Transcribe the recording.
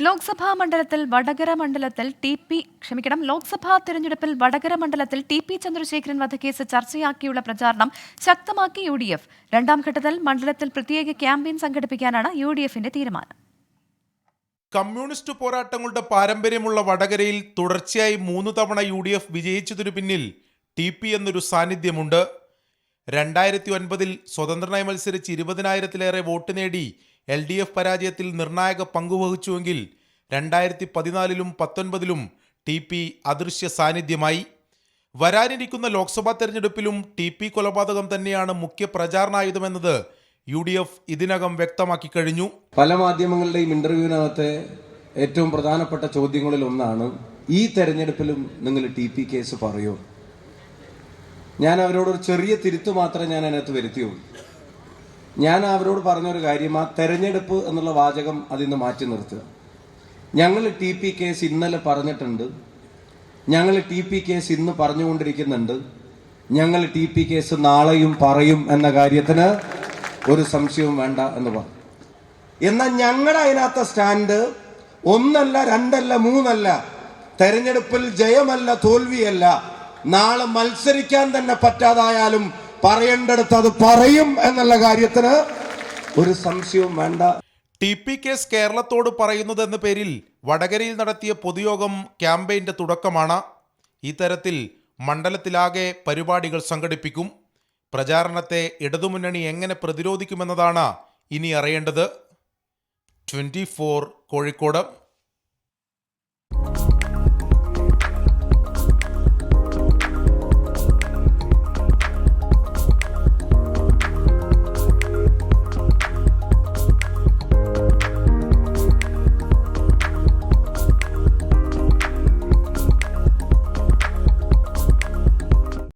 ലോക്സഭാ മണ്ഡലത്തിൽ വടകര മണ്ഡലത്തിൽ T P ക്ഷമിക്കണം ലോക്സഭാ തിരഞ്ഞെടുപ്പിൽ വടകര മണ്ഡലത്തിൽ ടി പി ചന്ദ്രശേഖരൻ വധക്കേസ് ചർച്ചയാക്കിയുള്ള പ്രചാരണം ശക്തമാക്കി യു ഡി എഫ്. രണ്ടാം ഘട്ടത്തിൽ മണ്ഡലത്തിൽ പ്രത്യേക ക്യാമ്പയിൻ സംഘടിപ്പിക്കാനാണ് യു ഡി എഫിന്റെ തീരുമാനം. കമ്മ്യൂണിസ്റ്റ് പോരാട്ടങ്ങളുടെ പാരമ്പര്യമുള്ള വടകരയിൽ തുടർച്ചയായി മൂന്ന് തവണ യു ഡി എഫ് വിജയിച്ചതിനു പിന്നിൽ ടി പി എന്നൊരു സാന്നിധ്യമുണ്ട്. രണ്ടായിരത്തി ഒൻപതിൽ സ്വതന്ത്രനായി മത്സരിച്ച് ഇരുപതിനായിരത്തിലേറെ വോട്ട് നേടി എൽ ഡി എഫ് പരാജയത്തിൽ നിർണായക പങ്കുവഹിച്ചുവെങ്കിൽ രണ്ടായിരത്തി പതിനാലിലും പത്തൊൻപതിലും ടി പി അദൃശ്യ സാന്നിധ്യമായി. വരാനിരിക്കുന്ന ലോക്സഭാ തെരഞ്ഞെടുപ്പിലും ടി പി കൊലപാതകം തന്നെയാണ് മുഖ്യ പ്രചാരണായുധമെന്നത് യു ഡി എഫ് ഇതിനകം വ്യക്തമാക്കി കഴിഞ്ഞു. പല മാധ്യമങ്ങളുടെയും ഇന്റർവ്യൂവിനകത്തെ ഏറ്റവും പ്രധാനപ്പെട്ട ചോദ്യങ്ങളിൽ ഒന്നാണ് ഈ തെരഞ്ഞെടുപ്പിലും നിങ്ങൾ ടി പി കേസ് പറയൂ? ഞാൻ അവരോട് ഒരു ചെറിയ തിരുത്ത് മാത്രമേ ഞാൻ അതിനകത്ത് വരുത്തിയുള്ളൂ. ഞാൻ അവരോട് പറഞ്ഞൊരു കാര്യം ആ തെരഞ്ഞെടുപ്പ് എന്നുള്ള വാചകം അതിൽ നിന്ന് മാറ്റി നിർത്തുക. ഞങ്ങൾ ടി പി കേസ് ഇന്നലെ പറഞ്ഞിട്ടുണ്ട്. ഞങ്ങൾ ടി പി കേസ് ഇന്ന് പറഞ്ഞുകൊണ്ടിരിക്കുന്നുണ്ട്. ഞങ്ങൾ ടി പി കേസ് നാളെയും പറയും എന്ന കാര്യത്തിന് ഒരു സംശയവും വേണ്ട എന്ന് പറഞ്ഞു. എന്നാൽ ഞങ്ങളുടെ അതിനകത്ത സ്റ്റാൻഡ് ഒന്നല്ല രണ്ടല്ല മൂന്നല്ല തെരഞ്ഞെടുപ്പിൽ ജയമല്ല തോൽവിയല്ല നാളെ മത്സരിക്കാൻ തന്നെ പറ്റാതായാലും പറയേണ്ടടുത്ത് അത് പറയും എന്നുള്ള കാര്യത്തിന് ഒരു സംശയവും വേണ്ട. ടി പി കേസ് കേരളത്തോട് പറയുന്നതെന്ന പേരിൽ വടകരയിൽ നടത്തിയ പൊതുയോഗം ക്യാമ്പയിന്റെ തുടക്കമാണ്. ഈ തരത്തിൽ മണ്ഡലത്തിലാകെ പരിപാടികൾ സംഘടിപ്പിക്കും. പ്രചാരണത്തെ ഇടതുമുന്നണി എങ്ങനെ പ്രതിരോധിക്കുമെന്നതാണ് ഇനി അറിയേണ്ടത്. ട്വന്റി കോഴിക്കോട്.